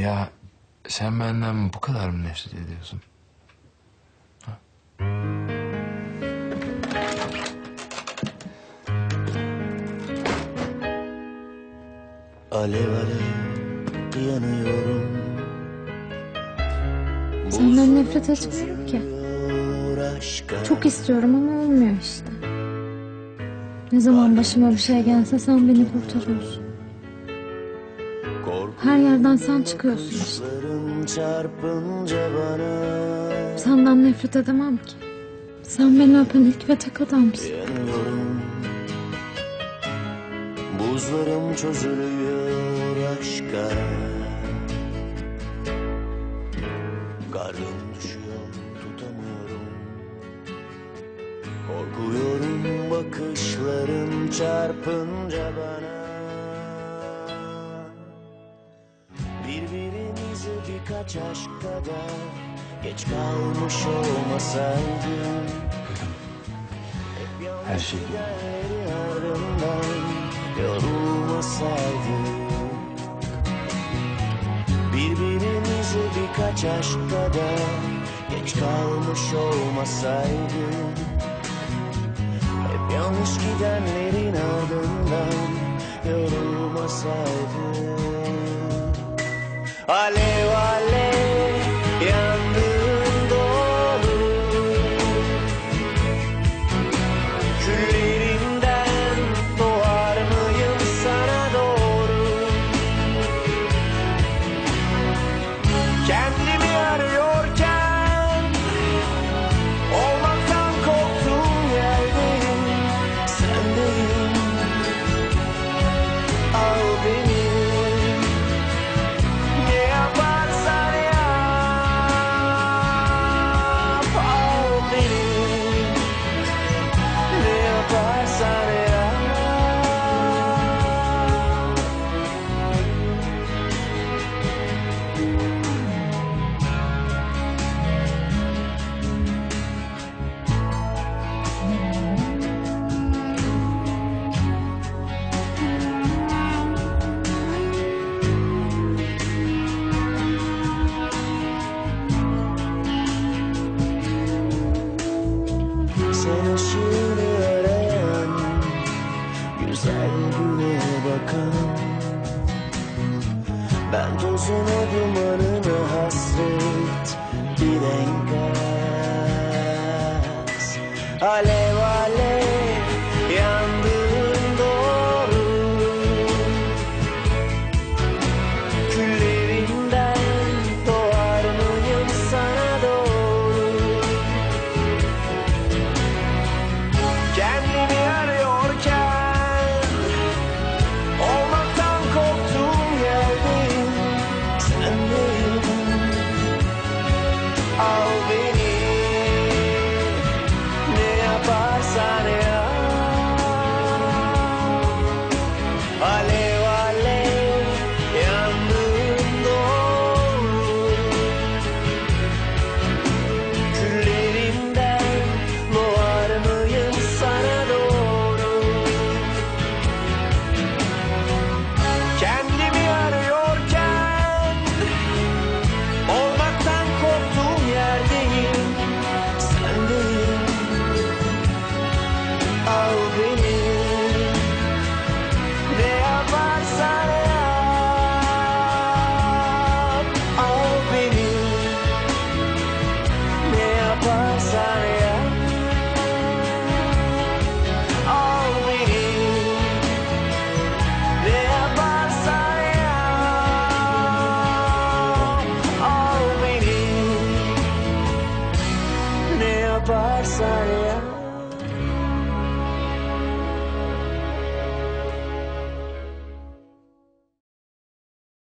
Ya sen benden bu kadar mı nefret ediyorsun? Alev alev yanıyorum Senden nefret etmiyorum ki. Çok istiyorum ama olmuyor işte. Ne zaman başıma bir şey gelse sen beni kurtarıyorsun. Her yerden sen çıkıyorsun işte. Senden nefret edemem ki. Sen beni öpen ilk ve tek adamsın. Çözülüyor aşka Karnım düşüyor tutamıyorum Korkuyorum bakışların çarpınca bana birkaç aşk kadar Geç kalmış olmasaydım. Her şey yorulmasaydık Birbirimizi birkaç aşk kadar Geç kalmış olmasaydık Hep yanlış gidenlerin ardından yorulmasaydık Alev alev Güzel güne bakan. Ben tozuna dumanına hasret. Bir Sorry.